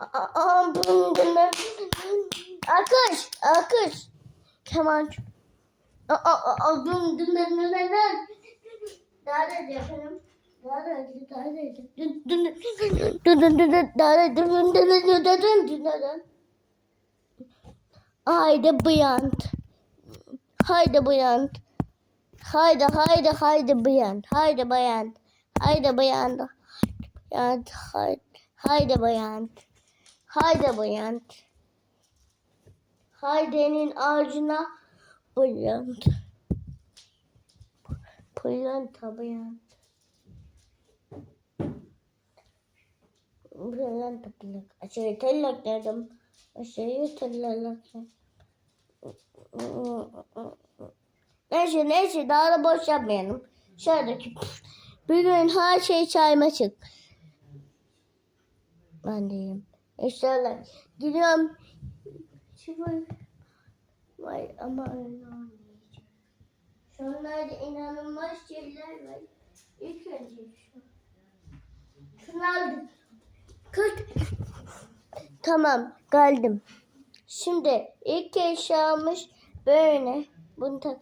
Aa, bundan. Akış, akış. Keman. Aa, dum dum dum dum dum. Daha da yapalım. Daha da daha da dum dum dum dum dum daha da dum dum dum dum dum dum. Haydi bıyant. Haydi bıyant. Haydi haydi haydi bıyant. Haydi bıyant. Haydi bıyant. Haydi bıyant. Haydi bıyant hayda bayant. Haydenin ağacına bayant. Pırlanta bayant. Pırlanta pırlak. Aşırı tellak dedim. Aşırı tellak. Neyse neyse daha da boş yapmayalım. Şuradaki bugün her şey çayma çık. Ben deyim. İnşallah gidiyorum. Şimdi vay ama öyle olmayacak. Şunlarda inanılmaz şeyler var. İlk önce şu. Şunlar kırk. Tamam geldim. Şimdi ilk eşyamız böyle. Bunu tak.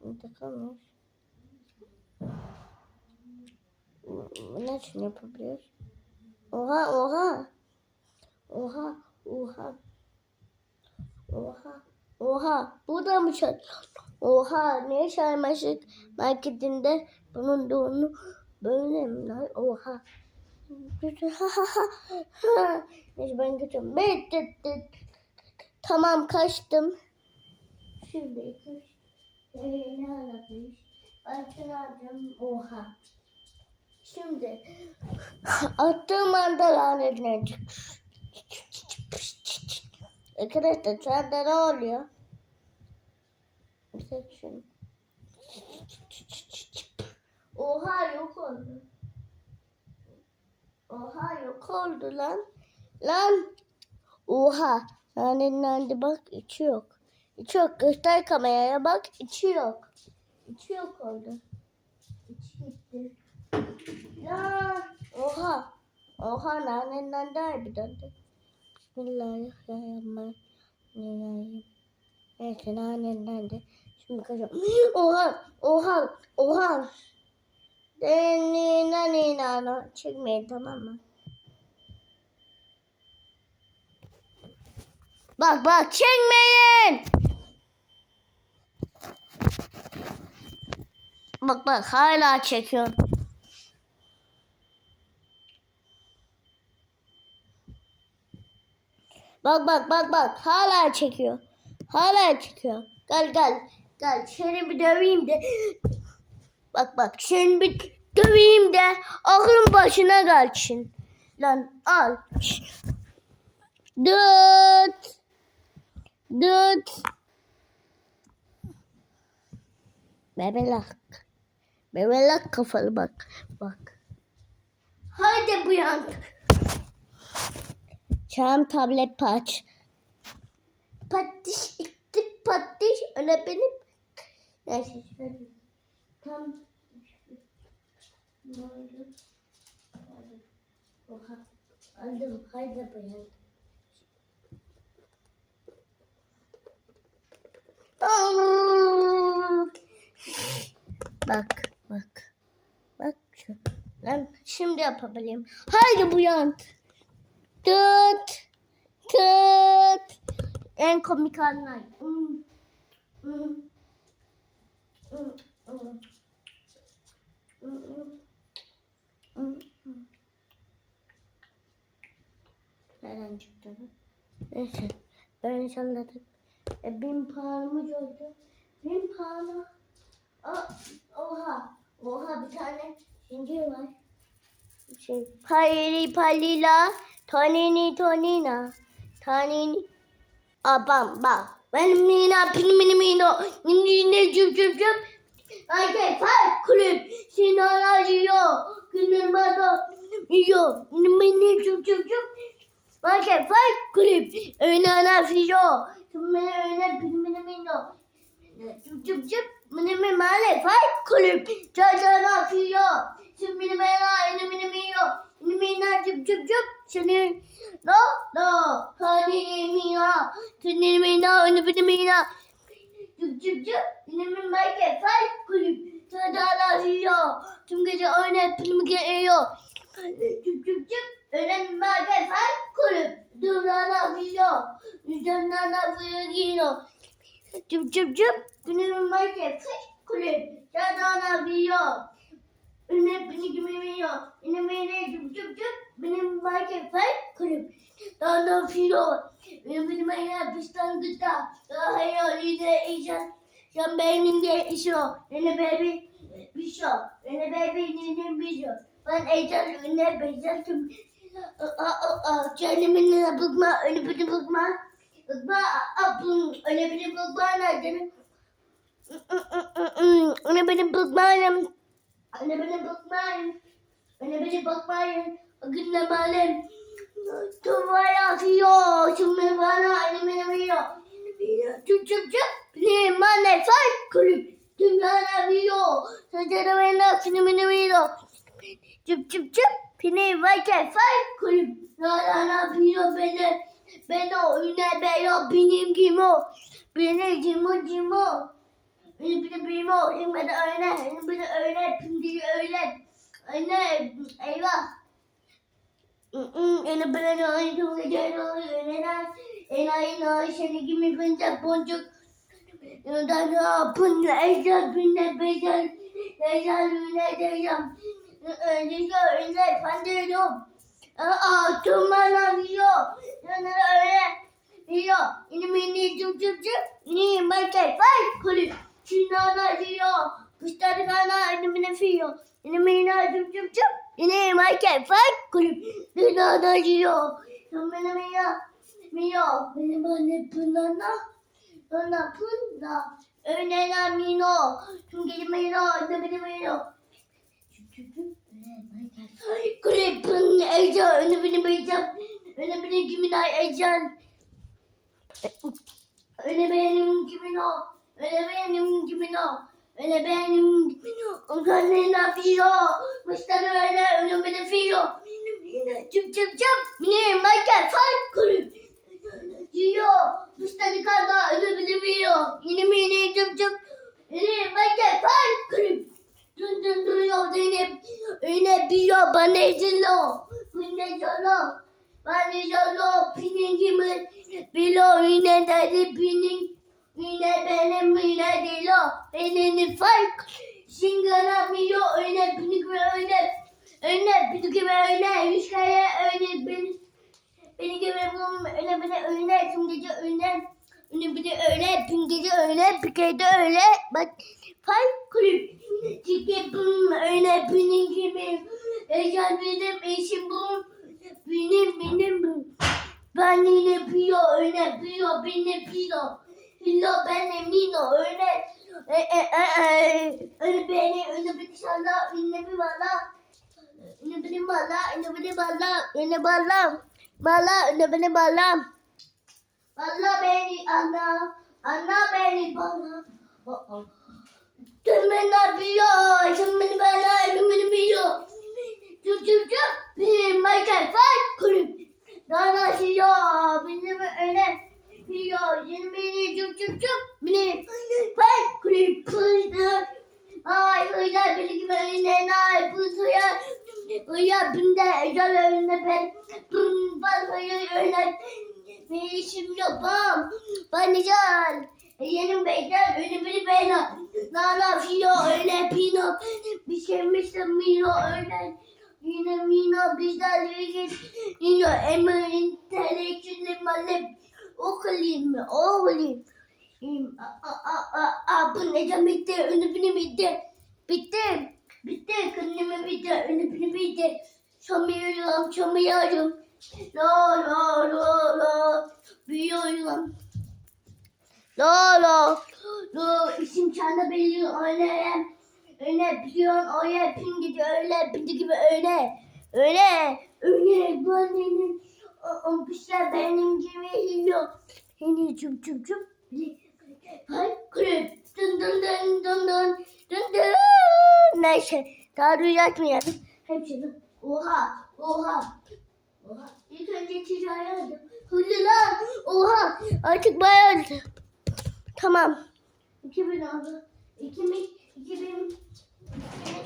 Bunu takamıyoruz. Bunu için yapabiliyoruz? Oha oha. Oha, oha. Oha, oha. Bu da mı çay? Oha, ne çay maşık marketinde bunun doğunu böyle mi lan? Oha. Neyse ben götürüyorum. Tamam kaçtım. Şimdi kaçtım. Ee, ne anlatmış? Altın aldım. Oha. Şimdi attığım anda lanetine çıkmış. Arkadaşlar şu anda ne oluyor? Seç şunu. Oha yok oldu. Oha yok oldu lan. Lan. Oha. Lanetlendi bak içi yok. İçi yok. Göster kameraya bak içi yok. İçi yok oldu. İçi gitti. Lan. Oha. Oha lanetlendi harbiden de. Bismillahirrahmanirrahim. Evet lanetlendi. Şimdi kaçalım. Oha. Oha. Oha. Nina nina çekmeyin tamam mı? Bak bak çekmeyin. Bak bak hala çekiyor. Bak bak bak bak hala çekiyor. Hala çekiyor. Gel gel. Gel seni bir döveyim de. Bak bak seni bir döveyim de aklın başına gelsin. Lan al. Dıt. Dıt. Bebelak. Bebelak kafalı bak. Bak. Haydi bu yan. Çam tablet paç. Patiş ittik patiş. Öyle benim. Neyse şöyle. Tam. Oha. Aldım. Haydi bu yan. Bak, bak. Bak şu. Lan şimdi yapabilirim. Haydi bu yan. Tut. Tut. En komik anlar. Hmm. Hmm. Hmm. Hmm. Hmm. Hmm. Nereden çıktı bu? Neyse. Ben salladım. E, bin puanımız oldu. Puanı. Aa, oha. Oha bir tane zincir var. Şey, payri palila, tonini tonina, tonini. Abam bak. Benim nina pin mini mino. Nini cüp cüp cüp. Ayke fay kulüp. Sinan acıyor. Kınırmada yiyor. Mini cüp cüp cüp. Ayke fay kulüp. Öyle fiyo. Tümene öyle pin mini mino. Cüp cüp cüp. Mini mi male fay kulüp. Çocuğuna fiyo. Şimdi beni merak edin beni yiyor. Minna cüp cüp cüp. Senin no no. Hani mina. Senin mina. Hani Önü beni mina. Cüp cüp cüp. Benim belki fay kulüp. Sadala yiyor. Tüm gece oynayıp film geliyor. Cüp cüp cüp. Önem belki fay kulüp. Dırlana yiyor. Yüzümden lafıya giriyor. Cüp cüp cüp. Benim belki fay kulüp. Sadala yiyor. Önemli beni gümemiyor. Benim beni cüp cüp cüp. Benim market fight kulüp. Dana hiyo. Benim benim ayağım pistan gıda. Daha hayaliyle eğlen. Sen benim de işo. Nene baby. Bişo. Nene baby nene bişo. Ben eğlen önüne becerdim. Kendimin ne bıkma. Öyle biri bıkma. Bıkma. Abun. Öyle biri bıkma. Nerede? Öyle biri bıkmayın. Öyle biri bıkmayın. Öyle biri bıkmayın. Günle malem. Tuvaya fiyo. Şimdi bana elime veriyor. Çıp çıp çıp. Ne mane fay kulüp. Dünyana fiyo. Sacara ve filmini veriyor. Çıp çıp çıp. Pine vayke fay kulüp. Nana fiyo beni. Ben o üne beyo benim kim o. Beni cimo cimo. Beni beni beni o. Beni öyle. Beni öyle. Şimdi öyle. Öyle. Eyvah. Ene bana ay çok güzel oluyor. Neden? En ay ay seni gibi bence boncuk. Neden yapın? Ejder binne becer. Ejder binne diyeceğim. Önce öyle pandırıyorum. Aa tümana biliyor. Yani öyle biliyor. Yine beni cüp cüp cüp. Yine market var kulüp. Çinana diyor. Kuşları kana fiyor. Yine beni cüp cüp cüp. Yine market var kulüp. Çinana diyor. Beni biliyor. Biliyor. Benim anne pınana. Pına pına. Önena mino. Çünkü mino. Ne beni biliyor. Kulüpün Ece önü beni bileceğim. Önü beni kimin ay Ecen. Önü benim kimin o. Önü benim kimin o. Önü benim kimin o. Ondan ne yapıyor? Müşteri öyle önü beni fiyo. Çıp çıp çıp. Ne Michael Falk kulüp. Diyor. Müşteri kaldı önü beni fiyo. Yine mi yine çıp çıp. Ne Michael Falk kulüp. Dün dün duruyor Zeynep. Öyle biliyor bana ezilo. Bine zolo. Bana zolo. Pinin gibi. Bilo yine dedi pinin. Yine benim yine dilo. Benim fark. Singara biliyor öyle pinin gibi öyle. Öyle pinin gibi öyle. Yüz kere öyle beni. Beni gibi bunun öyle beni öyle. Şimdi de öyle. Öyle de öyle. Pin gece öyle. Bir kere de öyle. Bak. Fark kulüp. Çünkü bunun öyle benim gibi. Eğer benim eşim bu. Benim benim. Ben yine piyo öyle piyo beni piyo. Hilo benim Nino öyle. E, e, e, e. Öyle beni öyle bir dışarıda öyle bir bana. Öyle benim bana öyle benim bana öyle bana. Bana öyle benim bana. Bana beni ana. Ana beni bana. Oh, oh. Tüm beni biliyor. Tüm beni bana. Tüm beni biliyor. Cüp cüp cüp. Benim Michael Fight kulüp. Dana biliyor. Benim öyle biliyor. Benim beni cüp cüp. Benim Fight kulüp. Kızdı. Ay hıyar beni gibi. Bu hıyar. Hıyar binde. Özel önüne ben. Ben hıyar öyle. Benim işim yok. Bam. Banıcan. Yenim beyler biri beyler. Nana fiyo öyle pino. Bir şey misin mino öyle. Yine mino bizden ilgili. Yine emir intelektüel malep. Okuyayım mı? Oğlayım. Aa bu ne demek bitti? Önü bini bitti. Bitti. Bitti. Kınımı bitti. Önü bini bitti. Çamıyorum, çamıyorum. La la la la. Büyüyorum. La la. La isim kendi belli öyle. Öyle biliyorsun öyle pin gibi öyle pin gibi öyle. Öyle. Öyle benim. O bir şey benim gibi yiyor. Yine çup çup çup. Hay kulüp. Dın dın dın dın dın. Dın dın. Neyse. Daha duyacakmayalım. Hepsini. Oha. Oha. Oha. İlk önce ticari aldım. Hızlı lan. Oha artık bayağı oldu. Tamam. 2000 oldu. 2000 2000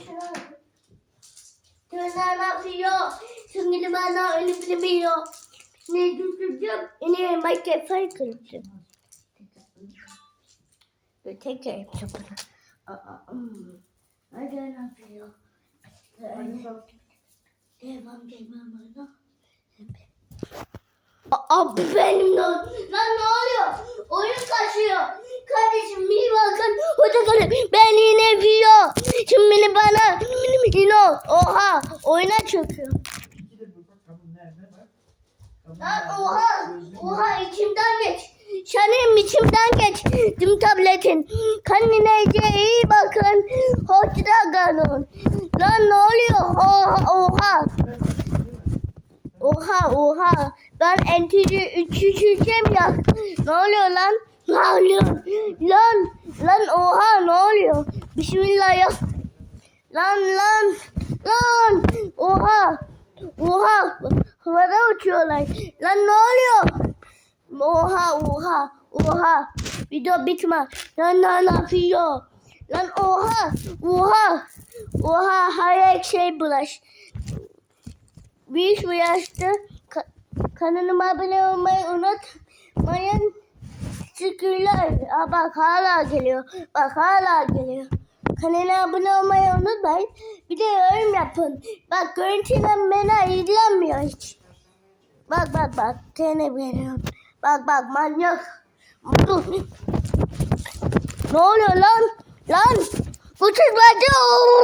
şunu aldım. Tüyler ne yapıyor? Şimdi bana öyle bilmiyor. Ne düşüneceğim? Yine mikrofon kırdım. Dur tekrar yapacağım bunu. Hadi ne yapıyor? Devam devam bana. Aa benim de lan ne oluyor? Oyun kaçıyor. Kardeşim bir bakın. Hoca kalın. Ben yine biliyor. Şimdi beni bana yine oha oyuna çöküyor. İki de bu bak kabın nerede bak. Kabın Lan oha oha içimden geç. Senin içimden geç. Tüm tabletin. Kendinize iyi bakın. Hoşça kalın. Lan ne oluyor? Oha oha. Oha oha. Ben entücü üçüncüyüm ya. Ne oluyor lan? Ne oluyor? Lan lan oha ne oluyor? Bismillah ya. Lan lan lan. Oha. Oha. Havada uçuyorlar. Lan ne oluyor? Oha oha oha. Video bitme. Lan ne yapıyor? Lan oha oha. Oha her şey bulaş. Bir iş bu yaşta ka- kanalıma abone olmayı unutmayın. Teşekkürler. Aa, bak hala geliyor. Bak hala geliyor. Kanala abone olmayı unutmayın. Bir de yorum yapın. Bak görüntülenmene ilgilenmiyor hiç. Bak bak bak. Tene veriyorum. Bak bak manyak. Ne oluyor lan? Lan. Bu çocuklar